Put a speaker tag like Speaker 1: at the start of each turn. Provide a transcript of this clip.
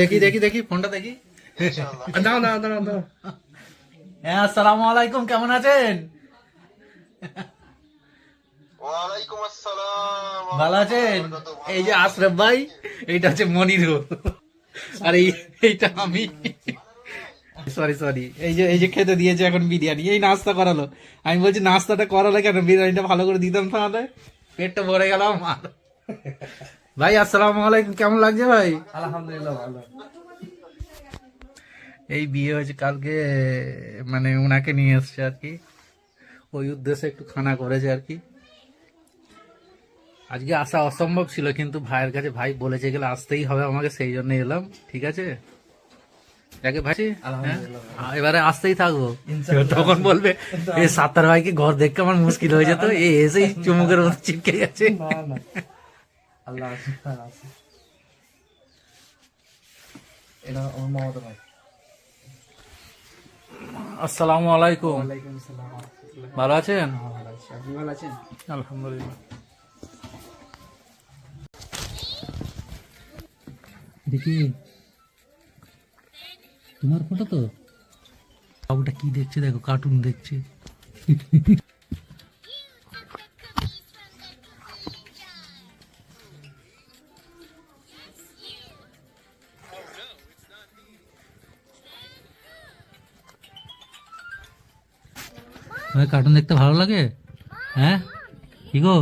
Speaker 1: দেখি দেখি দেখি ফোনটা দেখি।
Speaker 2: দাও দাও দাও দাও
Speaker 1: হ্যাঁ আসসালামু আলাইকুম কেমন আছেন?
Speaker 3: ওয়ালাইকুম আসসালাম।
Speaker 1: ভালো আছেন? এই যে আশরাফ ভাই এইটা হচ্ছে মনিরুল। আর এই এইটা আমি। সরি সরি এই যে এই যে খেতে দিয়েছে এখন বিরিয়ানি এই নাস্তা করালো। আমি বলছি নাস্তাটা করালো কেন? বিরিয়ানিটা ভালো করে দিতাম তাহলে? পেটটা ভরে গেল আমার। ভাই আসসালামু আলাইকুম। কেমন লাগছে ভাই?
Speaker 2: আলহামদুলিল্লাহ ভালো।
Speaker 1: এই বিয়ে হয়েছে কালকে মানে ওনাকে নিয়ে এসছে আর কি। ওই উদ্দেশ্যে একটু খানা করেছে আর কি। আজকে আসা অসম্ভব ছিল কিন্তু ভাইয়ের কাছে ভাই বলেছে গেলে আসতেই হবে আমাকে সেই জন্য এলাম। ঠিক আছে? যাকে ভাই হ্যাঁ? এবারে আসতেই থাকব। তখন বলবে এ সাত্তার ভাইকে ঘর দেখতে আমার মুশকিল হয়ে যেত এ এসেই চুমুকের মতো চিপকে গেছে।
Speaker 2: আল্লাহ আছে, হ্যাঁ, আছে। এটা আমার মামাতো ভাই।
Speaker 1: আসসালামু আলাইকুম।
Speaker 2: ওয়ালাইকুম আসসালাম
Speaker 1: ভালো আছেন?
Speaker 2: হ্যাঁ, ভালো আছি। আপনি ভালো আছেন?
Speaker 1: আলহামদুলিল্লাহ। দেখি তোমার ফটো তো? বাবুটা কি দেখছে? দেখো কার্টুন দেখছে। তোমার কার্টুন দেখতে ভালো লাগে? হ্যাঁ? কি গো?